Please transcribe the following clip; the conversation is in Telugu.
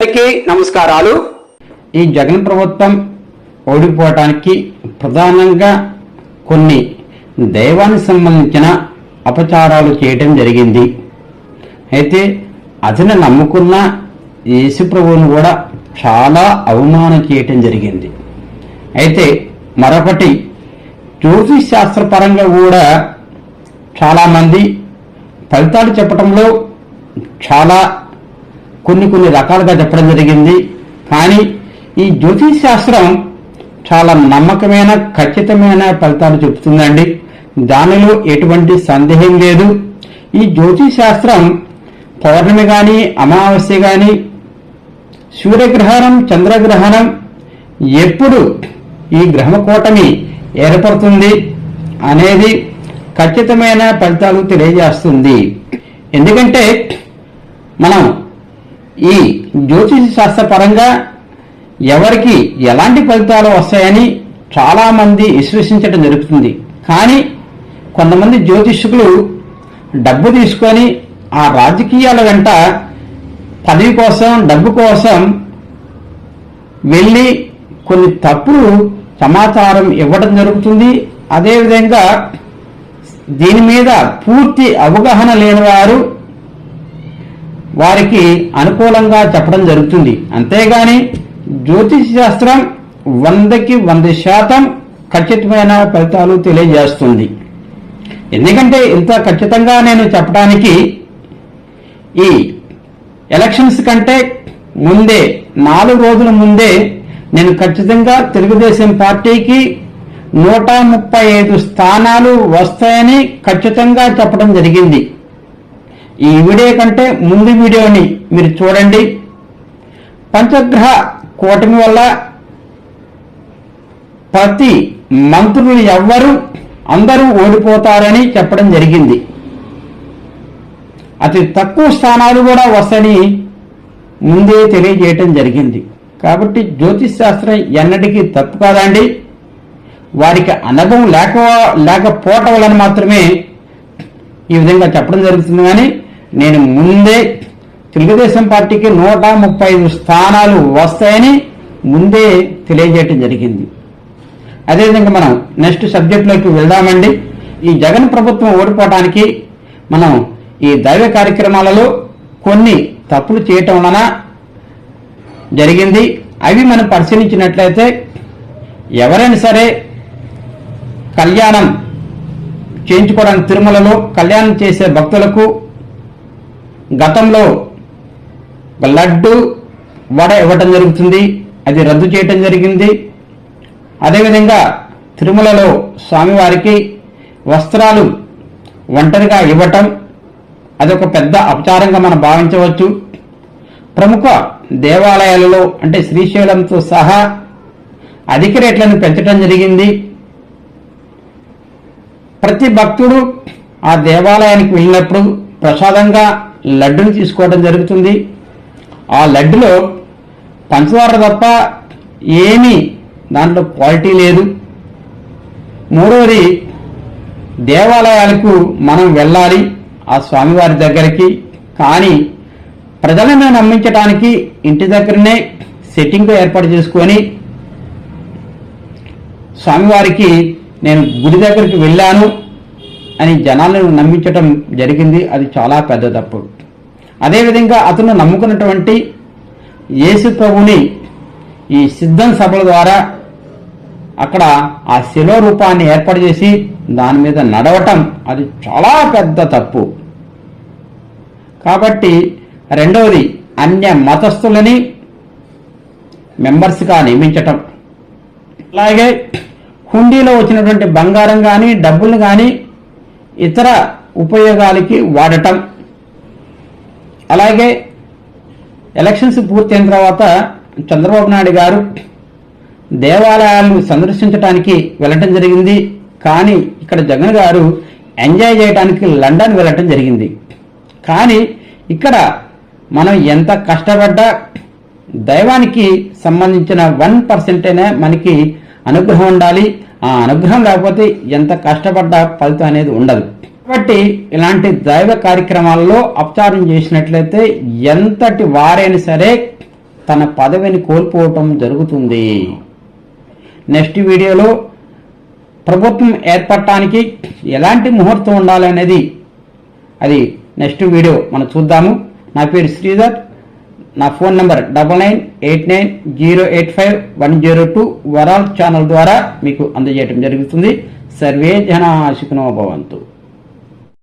అందరికీ నమస్కారాలు. ఈ జగన్ ప్రభుత్వం ఓడిపోవటానికి ప్రధానంగా కొన్ని దైవానికి సంబంధించిన అపచారాలు చేయటం జరిగింది. అయితే అతను నమ్ముకున్న యేసు ప్రభువును కూడా చాలా అవమానం చేయటం జరిగింది. అయితే మరొకటి జ్యోతిష్ శాస్త్రపరంగా కూడా చాలామంది ఫలితాలు చెప్పటంలో చాలా కొన్ని కొన్ని రకాలుగా చెప్పడం జరిగింది. కానీ ఈ జ్యోతిష్ శాస్త్రం చాలా నమ్మకమైన ఖచ్చితమైన ఫలితాలు చెబుతుందండి. దానిలో ఎటువంటి సందేహం లేదు. ఈ జ్యోతిష్ శాస్త్రం పౌర్ణమి కానీ అమావాస్య కానీ సూర్యగ్రహణం చంద్రగ్రహణం ఎప్పుడు ఈ గ్రహమకూటమి ఏర్పడుతుంది అనేది ఖచ్చితమైన ఫలితాలు తెలియజేస్తుంది. ఎందుకంటే మనం ఈ జ్యోతిష శాస్త్రపరంగా ఎవరికి ఎలాంటి ఫలితాలు వస్తాయని చాలామంది విశ్వసించడం జరుగుతుంది. కానీ కొంతమంది జ్యోతిష్కులు డబ్బు తీసుకొని ఆ రాజకీయాల వెంట పదవి కోసం డబ్బు కోసం వెళ్ళి కొన్ని తప్పుడు సమాచారం ఇవ్వడం జరుగుతుంది. అదేవిధంగా దీని మీద పూర్తి అవగాహన లేని వారు వారికి అనుకూలంగా చెప్పడం జరుగుతుంది. అంతేగాని జ్యోతిష్ శాస్త్రం వందకి వంద శాతం ఖచ్చితమైన ఫలితాలు తెలియజేస్తుంది. ఎందుకంటే ఇంత ఖచ్చితంగా నేను చెప్పడానికి ఈ ఎలక్షన్స్ కంటే ముందే నాలుగు రోజుల ముందే నేను ఖచ్చితంగా తెలుగుదేశం పార్టీకి నూట ముప్పై ఐదు స్థానాలు వస్తాయని ఖచ్చితంగా చెప్పడం జరిగింది. ఈ వీడియో కంటే ముందు వీడియోని మీరు చూడండి. పంచగ్రహ కూటమి వల్ల ప్రతి మంత్రులు ఎవ్వరు అందరూ ఓడిపోతారని చెప్పడం జరిగింది. అతి తక్కువ స్థానాలు కూడా వస్తాయని ముందే తెలియజేయటం జరిగింది. కాబట్టి జ్యోతిష్ శాస్త్రం ఎన్నటికీ తప్పు కాదండి. వారికి అనుభవం లేక లేకపోవటం వలన మాత్రమే ఈ విధంగా చెప్పడం జరుగుతుంది. కానీ నేను ముందే తెలుగుదేశం పార్టీకి నూట ముప్పై ఐదు స్థానాలు వస్తాయని ముందే తెలియజేయటం జరిగింది. అదేవిధంగా మనం నెక్స్ట్ సబ్జెక్టులోకి వెళ్దామండి. ఈ జగన్ ప్రభుత్వం ఓడిపోవడానికి మనం ఈ దైవ కార్యక్రమాలలో కొన్ని తప్పులు చేయటం వలన జరిగింది. అవి మనం పరిశీలించినట్లయితే ఎవరైనా సరే కళ్యాణం చేయించుకోవడానికి తిరుమలలో కళ్యాణం చేసే భక్తులకు గతంలో ఒక లడ్డు వడ ఇవ్వటం జరుగుతుంది అది రద్దు చేయటం జరిగింది. అదేవిధంగా తిరుమలలో స్వామివారికి వస్త్రాలు ఒంటరిగా ఇవ్వటం అదొక పెద్ద అపచారంగా మనం భావించవచ్చు. ప్రముఖ దేవాలయాలలో అంటే శ్రీశైలంతో సహా అధిక రేట్లను పెంచడం జరిగింది. ప్రతి భక్తుడు ఆ దేవాలయానికి వెళ్ళినప్పుడు ప్రసాదంగా లడ్డును తీసుకోవడం జరుగుతుంది. ఆ లడ్డులో పంచదార తప్ప ఏమీ దాంట్లో క్వాలిటీ లేదు. మూడవది దేవాలయాలకు మనం వెళ్ళాలి ఆ స్వామివారి దగ్గరికి. కానీ ప్రజలను నమ్మించడానికి ఇంటి దగ్గరనే సెట్టింగ్ ఏర్పాటు చేసుకొని స్వామివారికి నేను గుడి దగ్గరికి వెళ్ళాను. అని జనాలను నమ్మించటం జరిగింది. అది చాలా పెద్ద తప్పు. అదేవిధంగా అతను నమ్ముకున్నటువంటి యేసు ప్రభుని ఈ సిద్ధం సభల ద్వారా అక్కడ ఆ శిలో రూపాన్ని ఏర్పాటు చేసి దాని మీద నడవటం అది చాలా పెద్ద తప్పు. కాబట్టి రెండవది అన్య మతస్థులని మెంబర్స్గా నియమించటం. అలాగే హుండీలో వచ్చినటువంటి బంగారం కానీ డబ్బులు కానీ ఇతర ఉపయోగాలకి వాడటం. అలాగే ఎలక్షన్స్ పూర్తయిన తర్వాత చంద్రబాబు నాయుడు గారు దేవాలయాలను సందర్శించడానికి వెళ్ళటం జరిగింది. కానీ ఇక్కడ జగన్ గారు ఎంజాయ్ చేయడానికి లండన్ వెళ్ళటం జరిగింది. కానీ ఇక్కడ మనం ఎంత కష్టపడ్డా దైవానికి సంబంధించిన వన్ పర్సెంటేనే మనకి అనుగ్రహం ఉండాలి. ఆ అనుగ్రహం లేకపోతే ఎంత కష్టపడ్డ ఫలితం అనేది ఉండదు. కాబట్టి ఇలాంటి దైవ కార్యక్రమాల్లో అపచారం చేసినట్లయితే ఎంతటి వారైనా సరే తన పదవిని కోల్పోవటం జరుగుతుంది. నెక్స్ట్ వీడియోలో ప్రభుత్వం ఏర్పడటానికి ఎలాంటి ముహూర్తం ఉండాలనేది అది నెక్స్ట్ వీడియో మనం చూద్దాము. నా పేరు శ్రీధర్. నా phone number double nine eight nine zero eight five one zero two వరాల్ channel ద్వారా మీకు అందజేయడం జరుగుతుంది. సర్వే జనా భవంతు.